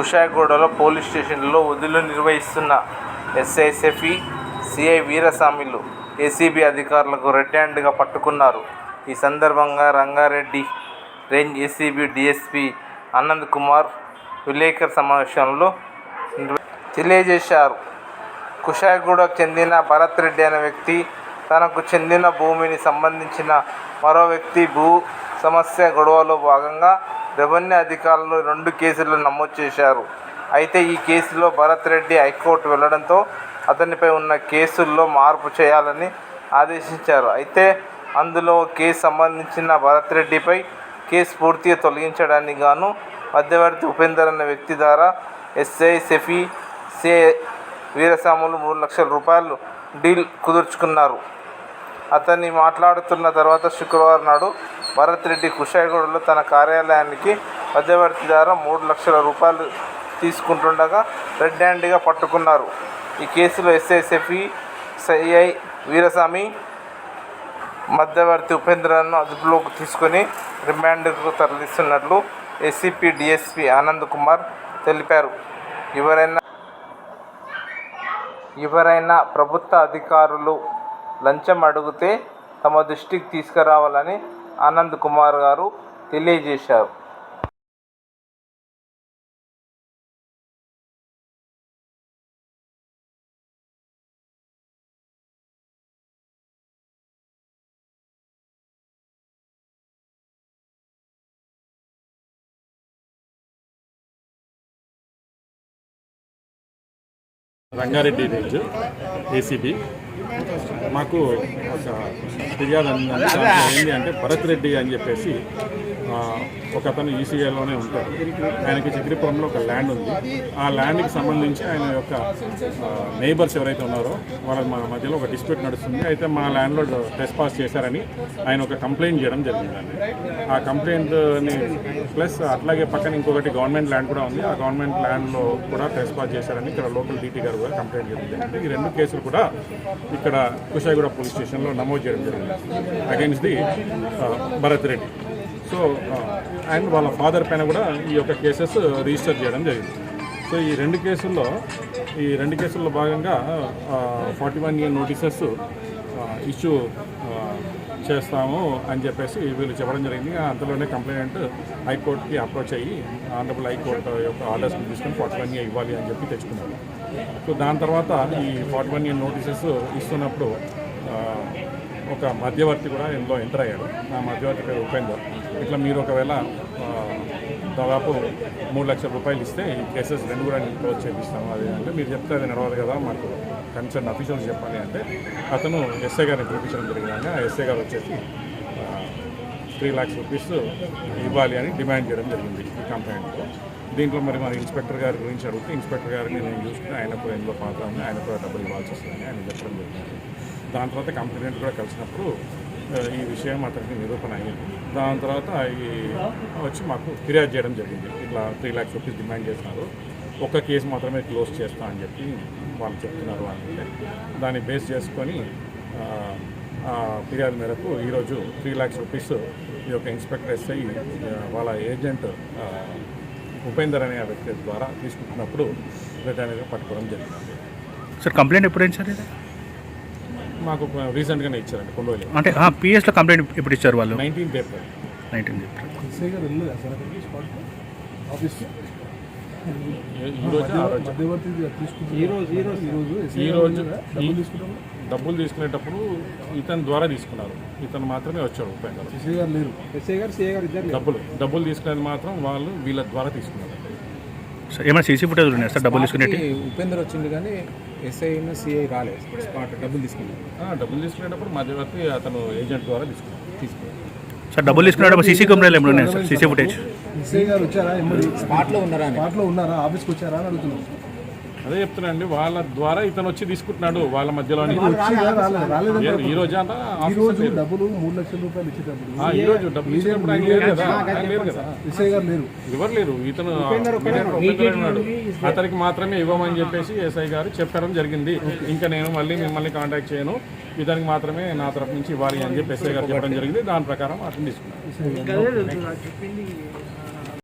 కుషాయిగూడలో police స్టేషన్లో విధులు నిర్వహిస్తున్న ఎస్ఐ సెఫీ సిఐ వీరస్వామిలు ఏసీబీ అధికారులకు రెడ్ హ్యాండ్గా పట్టుకున్నారు. ఈ సందర్భంగా Rangareddy range ACB DSP Anand Kumar విలేకరు సమావేశంలో తెలియజేశారు. కుషాయిగూడకు చెందిన భరత్ రెడ్డి అనే వ్యక్తి తనకు చెందిన భూమిని సంబంధించిన మరో వ్యక్తి భూ సమస్య గొడవలో భాగంగా రెవెన్యూ అధికారులు రెండు కేసులు నమోదు చేశారు. అయితే ఈ కేసులో భరత్ రెడ్డి హైకోర్టు వెళ్ళడంతో అతనిపై ఉన్న కేసుల్లో మార్పు చేయాలని ఆదేశించారు. అయితే అందులో కేసు సంబంధించిన భరత్ రెడ్డిపై కేసు పూర్తిగా తొలగించడానికి గాను మధ్యవర్తి ఉపేందర్ అనే వ్యక్తి ద్వారా ఎస్ఐ సెఫీ సే వీరస్వాములు మూడు లక్షల రూపాయలు డీల్ కుదుర్చుకున్నారు. అతన్ని మాట్లాడుతున్న తర్వాత శుక్రవారం నాడు భరత్ రెడ్డి కుషాయిగూడలో తన కార్యాలయానికి మధ్యవర్తి ద్వారా మూడు లక్షల రూపాయలు తీసుకుంటుండగా రెడ్ హ్యాండ్గా పట్టుకున్నారు. ఈ కేసులో ఎస్ఐసెఫి సిఐ వీరస్వామి మధ్యవర్తి ఉపేంద్రను అదుపులోకి తీసుకొని రిమాండ్కు తరలిస్తున్నట్లు ఎస్సిపి డిఎస్పీ ఆనంద్ కుమార్ తెలిపారు. ఎవరైనా ఎవరైనా ప్రభుత్వ అధికారులు లంచం అడిగితే తమ దృష్టికి తీసుకురావాలని ఆనంద్ కుమార్ గారు తెలియజేశారు. Rangareddy range ACB. మాకు ఒక ఫిర్యాదు అందిందండి ఏంటి అంటే భరత్ రెడ్డి అని చెప్పేసి ఒక అతను ఈసీఐలోనే ఉంటాడు. ఆయనకి చిత్రిపురంలో ఒక ల్యాండ్ ఉంది. ఆ ల్యాండ్కి సంబంధించి ఆయన యొక్క నైబర్స్ ఎవరైతే ఉన్నారో వాళ్ళ మా మధ్యలో ఒక డిస్ప్యూట్ నడుస్తుంది. అయితే మా ల్యాండ్లో టెస్ట్ పాస్ చేశారని ఆయన ఒక కంప్లైంట్ చేయడం జరిగిందండి. ఆ కంప్లైంట్ని ప్లస్ అట్లాగే పక్కన ఇంకొకటి గవర్నమెంట్ ల్యాండ్ కూడా ఉంది. ఆ గవర్నమెంట్ ల్యాండ్లో కూడా టెస్ట్ పాస్ చేశారని ఇక్కడ లోకల్ డీటీ గారు కూడా కంప్లైంట్ చేయడం జరిగింది. ఈ రెండు కేసులు కూడా ఇక్కడ కుషాయిగూడ పోలీస్ స్టేషన్లో నమోదు చేయడం జరిగింది. Against the Bharath Reddy. So and వాళ్ళ ఫాదర్ పైన కూడా ఈ యొక్క కేసెస్ రిజిస్టర్ చేయడం జరిగింది. సో ఈ రెండు కేసుల్లో ఈ రెండు కేసుల్లో భాగంగా forty one year notices issue చేస్తాము అని చెప్పేసి వీళ్ళు చెప్పడం జరిగింది. అంతలోనే కంప్లైంట్ హైకోర్టుకి అప్రోచ్ అయ్యి ఆనరబుల్ హైకోర్టు యొక్క ఆర్డర్స్ని తీసుకొని ఫార్టీ వన్ ఇయర్ ఇవ్వాలి అని చెప్పి తెచ్చుకున్నారు. సో దాని తర్వాత ఈ ఫార్టీ వన్ ఇయర్ నోటీసెస్ ఇస్తున్నప్పుడు ఒక మధ్యవర్తి కూడా ఇందులో ఎంటర్ అయ్యాడు. ఆ మధ్యవర్తి పేరు ఉపేందర్. ఇట్లా మీరు ఒకవేళ దాదాపు మూడు లక్షల రూపాయలు ఇస్తే ఈ కేసెస్ రెండు కూడా నేను క్లోజ్ చేపిస్తాము అది అంటే మీరు చెప్తే అది నడవదు కదా మాకు కన్సర్న్ అఫీషియల్స్ చెప్పాలి అంటే అతను ఎస్ఐ గారిని పిలిపించడం జరిగిందండి ఆ ఎస్ఐ గారు వచ్చేసి త్రీ ల్యాక్స్ రూపీస్ ఇవ్వాలి అని డిమాండ్ చేయడం జరిగింది ఈ కంప్లైంట్లో దీంట్లో మరి మన ఇన్స్పెక్టర్ గారి గురించి అడిగితే ఇన్స్పెక్టర్ గారిని నేను చూసుకుని ఆయనకు ఎందులో పాత్ర ఉంది డబ్బులు ఇవ్వాల్సి వస్తుందని ఆయన చెప్పడం జరిగింది. దాని తర్వాత కంప్లైంట్ కూడా కలిసినప్పుడు ఈ విషయం అతనికి నిరూపణ అయ్యింది దాని తర్వాత ఈ వచ్చి మాకు ఫిర్యాదు చేయడం జరిగింది. ఇట్లా త్రీ ల్యాక్స్ రూపీస్ డిమాండ్ చేస్తున్నారు. ఒక్క కేసు మాత్రమే క్లోజ్ చేస్తా అని చెప్పి వాళ్ళు చెప్తున్నారు అంటే దాన్ని బేస్ చేసుకొని ఫిర్యాదు మేరకు ఈరోజు త్రీ ల్యాక్స్ రూపీస్ ఈ యొక్క ఇన్స్పెక్టర్ ఎస్ఐ వాళ్ళ ఏజెంట్ ఉపేందర్ అనే వ్యక్తి ద్వారా తీసుకుంటున్నప్పుడు రిటర్న్గా పట్టుకోవడం జరిగింది. సార్ కంప్లైంట్ ఎప్పుడైంది సార్ ఇది? మాకు రీసెంట్గానే ఇచ్చారండి కొండోలి అంటే పిఎస్లో కంప్లైంట్ ఎప్పుడు ఇచ్చారు వాళ్ళు? Nineteenth April. నైన్టీన్ ఎస్ఐ గారు వెళ్ళలేదా సార్ అక్కడికి స్పాట్కి? ఆఫీస్కి? ఈ రోజు ఆ రోజు. మధ్యవర్తి తీసుకుంటారు ఈ రోజు ఈ రోజు. ఈ రోజు ఎస్ఐ ఈ గారు రోజు వెళ్ళలేదా? డబ్బులు తీసుకునేటప్పుడు ఇతని ద్వారా తీసుకున్నారు. ఇతను మాత్రమే వచ్చాడు ఉపేందర్ డబ్బులు డబ్బులు తీసుకునేది మాత్రం వాళ్ళు వీళ్ళ ద్వారా తీసుకున్నారు. సార్. ఏమైనా సీసీ ఫుటేజ్ ఉన్నాయా సార్? డబ్బులు తీసుకునేటి ఉపేందర్ వచ్చింది కానీ ఎస్ఐ సిఐ రాలేదు. స్పాట్ డబ్బులు తీసుకున్నారు ఆ, డబ్బులు తీసుకునేటప్పుడు మధ్యవర్తి అతను ఏజెంట్ ద్వారా తీసుకున్నారు సార్ డబ్బులు తీసుకునేటప్పుడు సీసీ కెమెరాలు ఏమైనా ఉన్నాయా సార్? CC footage? ఎస్ఐ గారు వచ్చారా? స్పాట్లో ఉన్నారా అని. స్పాట్లో ఉన్నారా? ఆఫీస్కి వచ్చారా అని అడుగుతున్నాం. అదే చెప్తున్నానండి వాళ్ళ ద్వారా ఇతను వచ్చి తీసుకుంటున్నాడు వాళ్ళ రాలేదంటే ఈ రోజు డబ్బులు మూడు లక్షల రూపాయలు ఇచ్చేటప్పుడు ఈ రోజు డబ్బులు తీసుకున్నప్పుడు ఆయన లేరు కదా. లేరు కదా. లేరు. ఎవరు లేరు. ఇతను ఉన్నాడు. అతనికి మాత్రమే ఇవ్వమని చెప్పేసి ఎస్ఐ గారు చెప్పడం జరిగింది. ఇంకా నేను మళ్ళీ మిమ్మల్ని కాంటాక్ట్ చేయను. ఇతనికి మాత్రమే నా తరపు నుంచి ఇవ్వాలి అని చెప్పి ఎస్ఐ గారు చెప్పడం జరిగింది. దాని ప్రకారం అతను తీసుకున్నాను